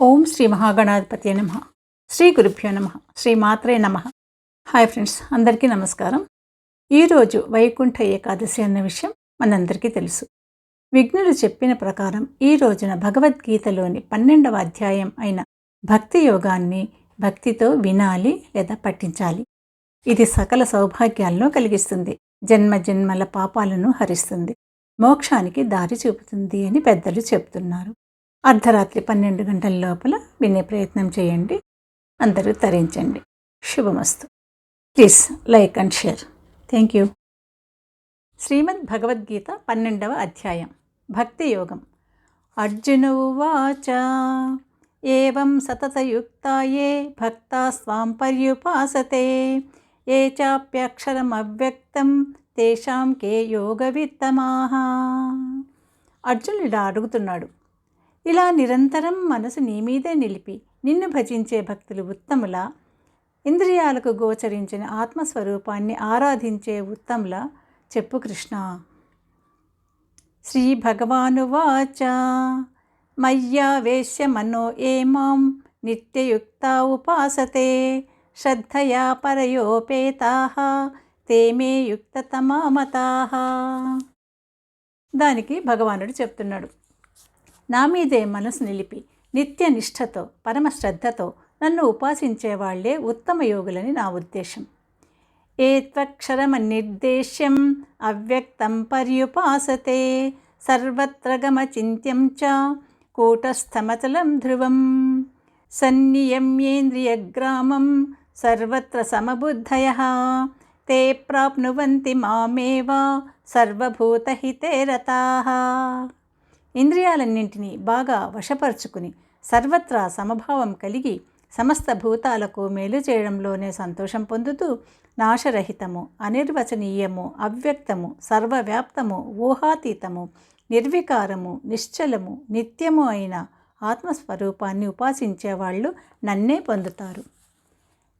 ఓం శ్రీ మహాగణాధిపతి నమ. శ్రీ గురుభ్యో నమ. శ్రీ మాత్రే నమ. హాయ్ ఫ్రెండ్స్ అందరికీ నమస్కారం. ఈరోజు వైకుంఠ ఏకాదశి అన్న విషయం మనందరికీ తెలుసు. విఘ్నులు చెప్పిన ప్రకారం ఈ రోజున భగవద్గీతలోని పన్నెండవ అధ్యాయం అయిన భక్తి యోగాన్ని భక్తితో వినాలి లేదా పఠించాలి. ఇది సకల సౌభాగ్యాలను కలిగిస్తుంది. జన్మ జన్మల పాపాలను హరిస్తుంది. మోక్షానికి దారి చూపుతుంది అని పెద్దలు చెప్తున్నారు. అర్ధరాత్రి పన్నెండు గంటల లోపల వినే ప్రయత్నం చేయండి. అందరూ తరించండి. శుభమస్తు. Please like and share. Thank you. Shrimad Bhagavad Gita పన్నెండవ అధ్యాయం. భక్తి యోగం. అర్జున ఉవాచ ఏం సతతయుక్తాయే భక్తా స్వాం పర్యుపాసతే. ఏ చాప్యక్షరం అవ్యక్తం తేషాం కే యోగవిత్తమాహ అర్జునుడు ఇలా అడుగుతున్నాడు. ఇలా నిరంతరం మనసు నీ మీదే నిలిపి నిన్ను భజించే భక్తులు ఉత్తముల. ఇంద్రియాలకు గోచరించిన ఆత్మస్వరూపాన్ని ఆరాధించే ఉత్తముల. చెప్పు కృష్ణ. శ్రీ భగవానువాచ మయ్యావేశ్య మనో ఏమాం నిత్యయుక్త ఉపాసతే. శ్రద్ధయా పరయోపేతా. తే మే యుక్తతమామతా దానికి భగవానుడు చెప్తున్నాడు. నా మీదే మనసు నిలిపి నిత్య నిష్ఠతో పరమ శ్రద్ధతో నన్ను ఉపాసించేవాళ్ళే ఉత్తమ యోగులని నా ఉద్దేశం. ఏ త్వక్షరమనిర్దేశ్యం అవ్యక్తం పర్యుపాసతే సర్వత్రగమచింత్యం చ కూటస్థమచలం ధ్రువం. సన్నియమ్యేంద్రియగ్రామం సర్వత్ర సమబుద్ధయ తే ప్రాప్నువంతి మామేవ సర్వభూతహితే రతాః. ఇంద్రియాలన్నింటినీ బాగా వశపరుచుకుని సర్వత్రా సమభావం కలిగి సమస్త భూతాలకు మేలు చేయడంలోనే సంతోషం పొందుతూ నాశరహితము అనిర్వచనీయము అవ్యక్తము సర్వవ్యాప్తము ఊహాతీతము నిర్వికారము నిశ్చలము నిత్యము అయిన ఆత్మస్వరూపాన్ని ఉపాసించేవాళ్ళు నన్నే పొందుతారు.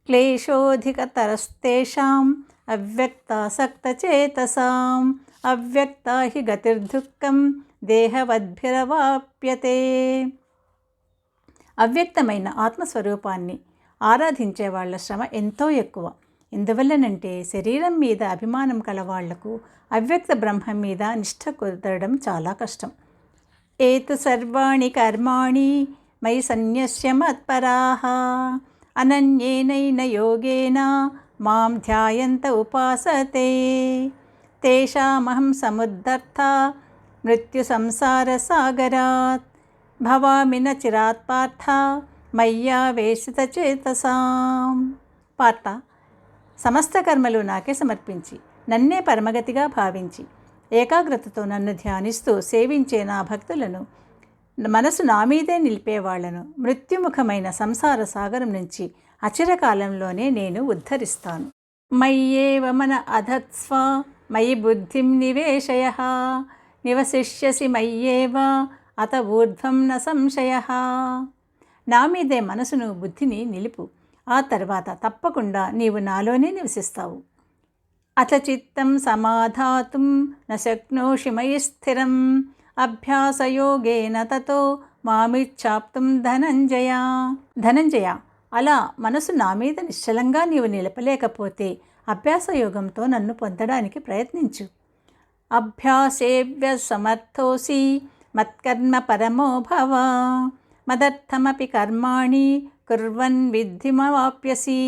క్లేశోధికతరస్తేషాం అవ్యక్తాసక్తచేతసాం. అవ్యక్త హి గతిర్దుఃఖం దేహవద్భిరవాప్యతే. అవ్యక్తమైన ఆత్మస్వరూపాన్ని ఆరాధించే వాళ్ళ శ్రమ ఎంతో ఎక్కువ. ఎందువల్లనంటే శరీరం మీద అభిమానం కలవాళ్ళకు అవ్యక్త బ్రహ్మం మీద నిష్ఠ కుదరడం చాలా కష్టం. ఏతు సర్వాణి కర్మాణి మై సన్యస్య మత్పరాహ అనన్యేనైన యోగేన మాం ధ్యాయంత ఉపాసతే. తేషామహం సముద్ధర్థ మృత్యు సంసార సాగరాత్ భవామి చిరాత్ పార్థ మయ్యావేషిత చేతసాం పార్థ సమస్త కర్మలు నాకే సమర్పించి నన్నే పరమగతిగా భావించి ఏకాగ్రతతో నన్ను ధ్యానిస్తూ సేవించే నా భక్తులను మనసు నా మీదే నిలిపేవాళ్ళను మృత్యుముఖమైన సంసార సాగరం నుంచి అచిరకాలంలోనే నేను ఉద్ధరిస్తాను. మయ్యేవ మన అధత్స్వ మయి బుద్ధిం నివేశయ నివసిష్యసి మయ్యేవ అత ఊర్ధ్వం న సంశయ నా మీదే మనసును బుద్ధిని నిలుపు। ఆ తర్వాత తప్పకుండా నీవు నాలోనే నివసిస్తావు। అథ చిత్తం సమాధాతుం న శక్నోషి మయి స్థిరం। అభ్యాసయోగేన తతో మామిచ్చాప్తం ధనంజయ। ధనంజయ అలా మనసు నా మీద నిశ్చలంగా నీవు నిలపలేకపోతే అభ్యాసయోగంతో నన్ను పొందడానికి ప్రయత్నించు. అభ్యాసేవ్య సమర్థోసి మత్కర్మ పరమో భవ. మదర్థమపి కర్మాణి కుర్వన్ విద్ధిమవాప్యసి.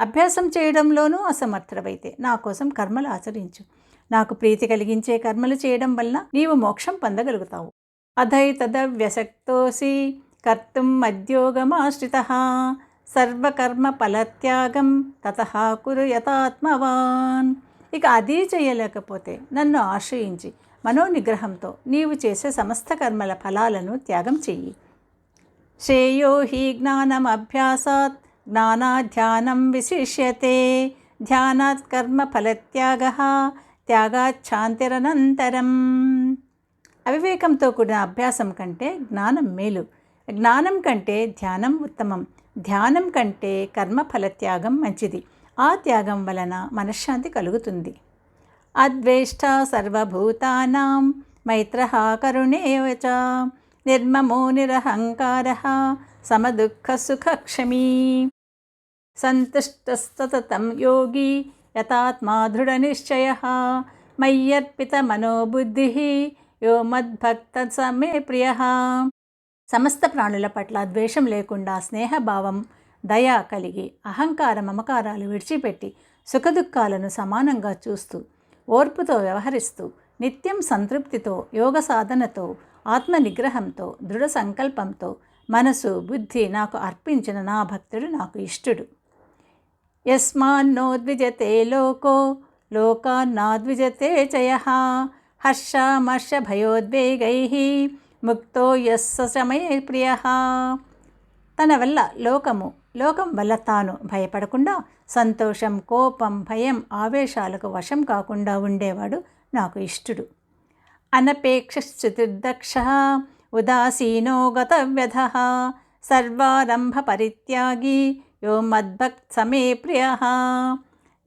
అభ్యాసం చేయడంలోనూ అసమర్థుడవైతే నా కోసం కర్మలు ఆచరించు. నాకు ప్రీతి కలిగించే కర్మలు చేయడం వల్ల నీవు మోక్షం పొందగలుగుతావు. అధైతదవ్యసక్తోసి కర్తుం మద్యోగమాశ్రిత. సర్వకర్మ ఫలత్యాగం తత కురు యథాత్మవాన్. ఇక అది చేయలేకపోతే నన్ను ఆశ్రయించి మనోనిగ్రహంతో నీవు చేసే సమస్త కర్మల ఫలాలను త్యాగం చెయ్యి. శ్రేయో హి జ్ఞానం అభ్యాసాత్ జ్ఞానాధ్యానం విశిష్యతే. ధ్యానాత్ కర్మ ఫలత్యాగ త్యాగాచ్ఛాంతిరనంతరం అవివేకంతో కూడిన అభ్యాసం కంటే జ్ఞానం మేలు. జ్ఞానం కంటే ధ్యానం ఉత్తమం. ధ్యానం కంటే కర్మ ఫలత్యాగం మంచిది. ఆ త్యాగం వలన మనశ్శాంతి కలుగుతుంది. అద్వేష్ట సర్వభూతానాం మైత్ర కరుణేవచ నిర్మమో నిరహంకార సమదుఃఖ సుఖక్షమీ సంతుష్టస్తతం యోగి యథాత్మా దృఢనిశ్చయ మయ్యర్పితమనోబుద్ధి యో మద్భక్త సమే ప్రియ. సమస్త ప్రాణుల పట్ల ద్వేషం లేకుండా స్నేహభావం దయ కలిగి అహంకార మమకారాలు విడిచిపెట్టి సుఖదుఖాలను సమానంగా చూస్తూ ఓర్పుతో వ్యవహరిస్తూ నిత్యం సంతృప్తితో యోగ సాధనతో ఆత్మ నిగ్రహంతో దృఢ సంకల్పంతో మనసు బుద్ధి నాకు అర్పించిన నా భక్తుడు నాకు ఇష్టుడు. యస్మాన్నోద్విజతే లోకో లోకాన్నాద్విజతే చయ హర్షమర్షభయోద్వేగై. ముక్తో యస్స సమయ ప్రియ. తన వల్ల లోకము లోకం వల్ల తాను భయపడకుండా సంతోషం కోపం భయం ఆవేశాలకు వశం కాకుండా ఉండేవాడు నాకు ఇష్టుడు. అనపేక్షశ్చుతిర్దక్ష ఉదాసీనో గతవ్యధ సర్వారంభ పరిత్యాగి యో మద్భక్త్ సమే ప్రియ.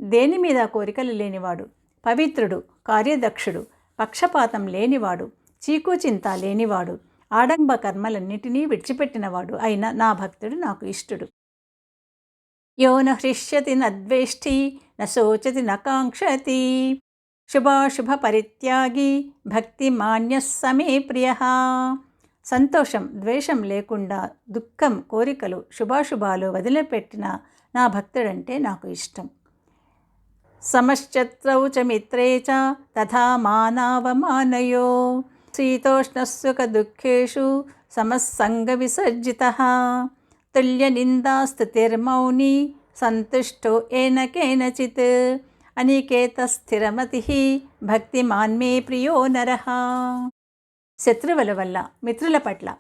దేని మీద కోరికలు లేనివాడు పవిత్రుడు కార్యదక్షుడు పక్షపాతం లేనివాడు చీకు చింత లేనివాడు ఆడంబ కర్మలన్నిటినీ విడిచిపెట్టినవాడు అయిన నా భక్తుడు నాకు ఇష్టుడు. యో న నద్వేష్టి న నకాంక్షతి శుభాశుభ పరిత్యాగి భక్తి మాన్య సమే ప్రియ. సంతోషం ద్వేషం లేకుండా దుఃఖం కోరికలు శుభాశుభాలు వదిలిపెట్టిన నా భక్తుడంటే నాకు ఇష్టం. సమశ్చత్రౌ చ మిత్రే చ తథా మానావమానయో. శీతోష్ణసుఖదుఃఖేషు సమస్సంగ విసర్జిత తుల్యనిందాస్తుతిర్మౌని సంతుష్టో ఏన కేనచిత్ అనికేత స్థిరమతి భక్తిమాన్ ప్రియో నర శత్రువుల వల్ల మిత్రుల పట్ల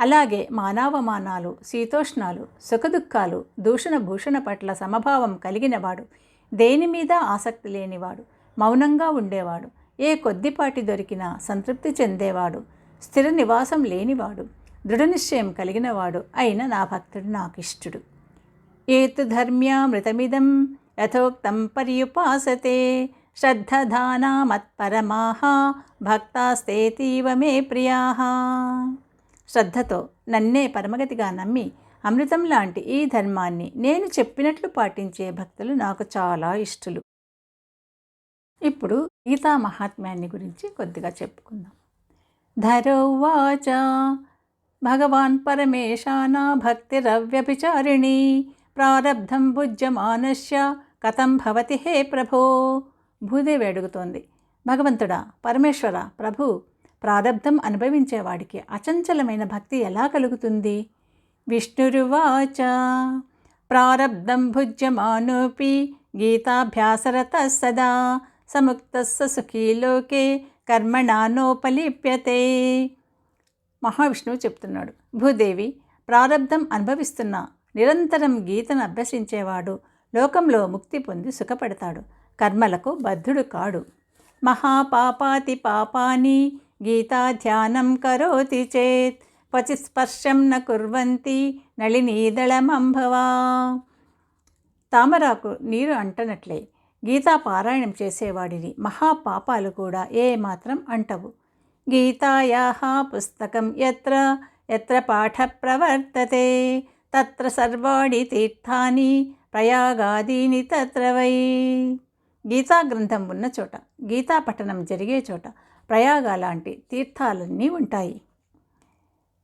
అలాగే మానవమానాలు శీతోష్ణాలు సుఖదుఖాలు దూషణ భూషణ పట్ల సమభావం కలిగినవాడు దేని మీద ఆసక్తి లేనివాడు మౌనంగా ఉండేవాడు. ఏ కొద్దిపాటి దొరికినా సంతృప్తి చెందేవాడు స్థిర నివాసం లేనివాడు దృఢనిశ్చయం కలిగినవాడు అయిన నా భక్తుడు నాకు ఇష్టుడు ఏతు ధర్మ్యామృతమిదం యథోక్తం పర్యుపాసతే శ్రద్ధధానా మత్పరమాహ భక్తాస్తేతీవ మే ప్రియా శ్రద్ధతో నన్నే పరమగతిగా నమ్మి అమృతం లాంటి ఈ ధర్మాన్ని నేను చెప్పినట్లు పాటించే భక్తులు నాకు చాలా ఇష్టలు. ఇప్పుడు గీతా మహాత్మ్యాన్ని గురించి కొద్దిగా చెప్పుకుందాం. ధరోవాచ భగవాన్ పరమేశానా భక్తిరవ్యభిచారిణి ప్రారబ్ధం భుజ్యమానస్య కథం భవతి హే ప్రభో. భూదేవి అడుగుతోంది భగవంతుడా పరమేశ్వర ప్రభు ప్రారబ్ధం అనుభవించేవాడికి అచంచలమైన భక్తి ఎలా కలుగుతుంది? విష్ణురువాచ ప్రారబ్ధం భుజ్యమానోపి గీతాభ్యాసరత సదా సముక్త సుఖీ లోకే కర్మణానోపలిప్యతే మహావిష్ణువు చెప్తున్నాడు భూదేవి ప్రారబ్ధం అనుభవిస్తున్న నిరంతరం గీతను అభ్యసించేవాడు లోకంలో ముక్తి పొంది సుఖపడతాడు కర్మలకు బద్ధుడు కాడు. మహాపాపాతి పాపాని గీతా ధ్యానం కరోతి చేత్ పచి స్పర్శం న కుర్వంతి నళినీదళమంభవా. తామరాకు నీరు అంటనట్లే గీతా పారాయణం చేసేవాడిని. మహాపాపాలు కూడా ఏమాత్రం అంటవు. గీతాయా పుస్తకం ఎత్ర ఎత్ర పాఠ ప్రవర్తతే తత్ర సర్వాణి తీర్థాని ప్రయాగాదీని తత్ర వై. గీతా గ్రంథం ఉన్న చోట గీతా పఠనం జరిగే చోట ప్రయాగ లాంటి తీర్థాలన్నీ ఉంటాయి.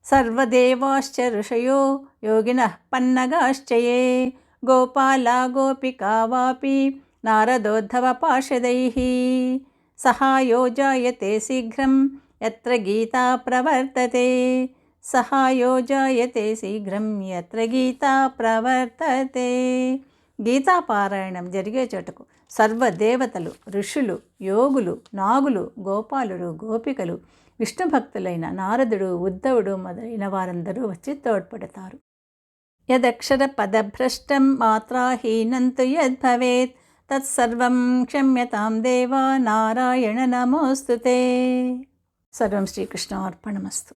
సర్వదేవాశ్చ ఋషయో యోగిన పన్నగాశ్చయే. గోపాల గోపికా వాపి నారదోద్ధవ పార్షదై సహాయోజాయతే శీఘ్రం ఎత్ర గీతా ప్రవర్తతే సహాయోజాయతే శీఘ్రం ఎత్ర గీతా ప్రవర్తతే గీతాపారాయణం జరిగే చోటకు సర్వదేవతలు ఋషులు యోగులు నాగులు గోపాలుడు గోపికలు విష్ణు భక్తులైన నారదుడు ఉద్ధవుడు మొదలైన వారందరూ వచ్చి తోడ్పడతారు. యదక్షర పదభ్రష్టం మాత్రాహీనంతు యద్భవేత్ తత్సర్వం క్షమ్యతాం దేవా నారాయణ నమోస్తుతే. సర్వం శ్రీకృష్ణ అర్పణమస్తు.